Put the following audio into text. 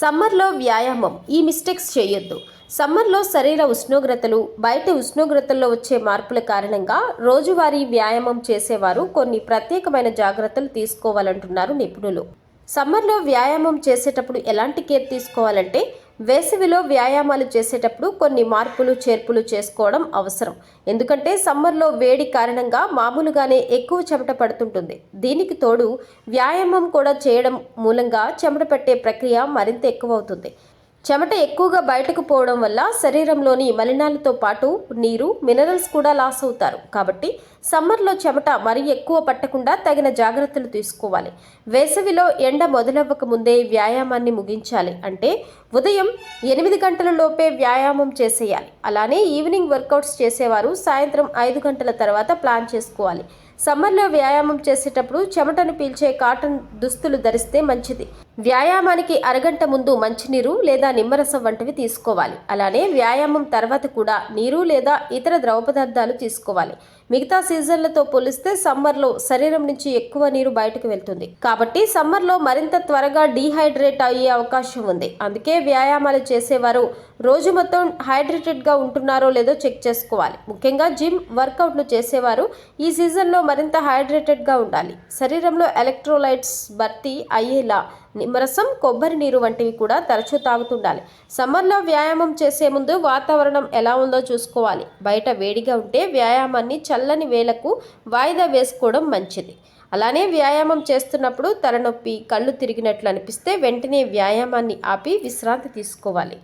సమ్మర్లో వ్యాయామం. ఈ మిస్టేక్స్ చేయొద్దు. సమ్మర్లో శరీర ఉష్ణోగ్రతలు బయట ఉష్ణోగ్రతల్లో వచ్చే మార్పుల కారణంగా రోజువారీ వ్యాయామం చేసేవారు కొన్ని ప్రత్యేకమైన జాగ్రత్తలు తీసుకోవాలంటున్నారు నిపుణులు. సమ్మర్లో వ్యాయామం చేసేటప్పుడు ఎలాంటి కేర్ తీసుకోవాలంటే వేసవిలో వ్యాయామాలు చేసేటప్పుడు కొన్ని మార్పులు చేర్పులు చేసుకోవడం అవసరం. ఎందుకంటే సమ్మర్లో వేడి కారణంగా మామూలుగానే ఎక్కువ చెమట పడుతుంటుంది. దీనికి తోడు వ్యాయామం కూడా చేయడం మూలంగా చెమట పట్టే ప్రక్రియ మరింత ఎక్కువ అవుతుంది చెమట ఎక్కువగా బయటకు పోవడం వల్ల శరీరంలోని మలినాలతో పాటు నీరు మినరల్స్ కూడా లాస్ అవుతారు. కాబట్టి సమ్మర్లో చెమట మరీ ఎక్కువ పట్టకుండా తగిన జాగ్రత్తలు తీసుకోవాలి. వేసవిలో ఎండ మొదలవ్వక ముందే వ్యాయామాన్ని ముగించాలి. అంటే ఉదయం ఎనిమిది గంటల లోపే వ్యాయామం చేసేయాలి. అలానే ఈవినింగ్ వర్కౌట్స్ చేసేవారు సాయంత్రం ఐదు గంటల తర్వాత ప్లాన్ చేసుకోవాలి. సమ్మర్లో వ్యాయామం చేసేటప్పుడు చెమటను పీల్చే కాటన్ దుస్తులు ధరిస్తే మంచిది. వ్యాయామానికి అరగంట ముందు మంచినీరు లేదా నిమ్మరసం వంటివి తీసుకోవాలి. అలానే వ్యాయామం తర్వాత కూడా నీరు లేదా ఇతర ద్రవ పదార్థాలు తీసుకోవాలి. మిగతా సీజన్లతో పోలిస్తే సమ్మర్లో శరీరం నుంచి ఎక్కువ నీరు బయటకు వెళ్తుంది. కాబట్టి సమ్మర్లో మరింత త్వరగా డీహైడ్రేట్ అయ్యే అవకాశం ఉంది. అందుకే వ్యాయామాలు చేసేవారు రోజు మొత్తం హైడ్రేటెడ్గా ఉంటున్నారో లేదో చెక్ చేసుకోవాలి. ముఖ్యంగా జిమ్ వర్కౌట్లు చేసేవారు ఈ సీజన్లో మరింత హైడ్రేటెడ్గా ఉండాలి. శరీరంలో ఎలక్ట్రోలైట్స్ భర్తీ అయ్యేలా నిమ్మరసం కొబ్బరి నీరు వంటివి కూడా తరచూ తాగుతుండాలి. సమ్మర్లో వ్యాయామం చేసే ముందు వాతావరణం ఎలా ఉందో చూసుకోవాలి. బయట వేడిగా ఉంటే వ్యాయామాన్ని చల్లని వేలకు వాయిదా వేసుకోవడం మంచిది. అలానే వ్యాయామం చేస్తున్నప్పుడు తలనొప్పి కళ్ళు తిరిగినట్లు అనిపిస్తే వెంటనే వ్యాయామాన్ని ఆపి విశ్రాంతి తీసుకోవాలి.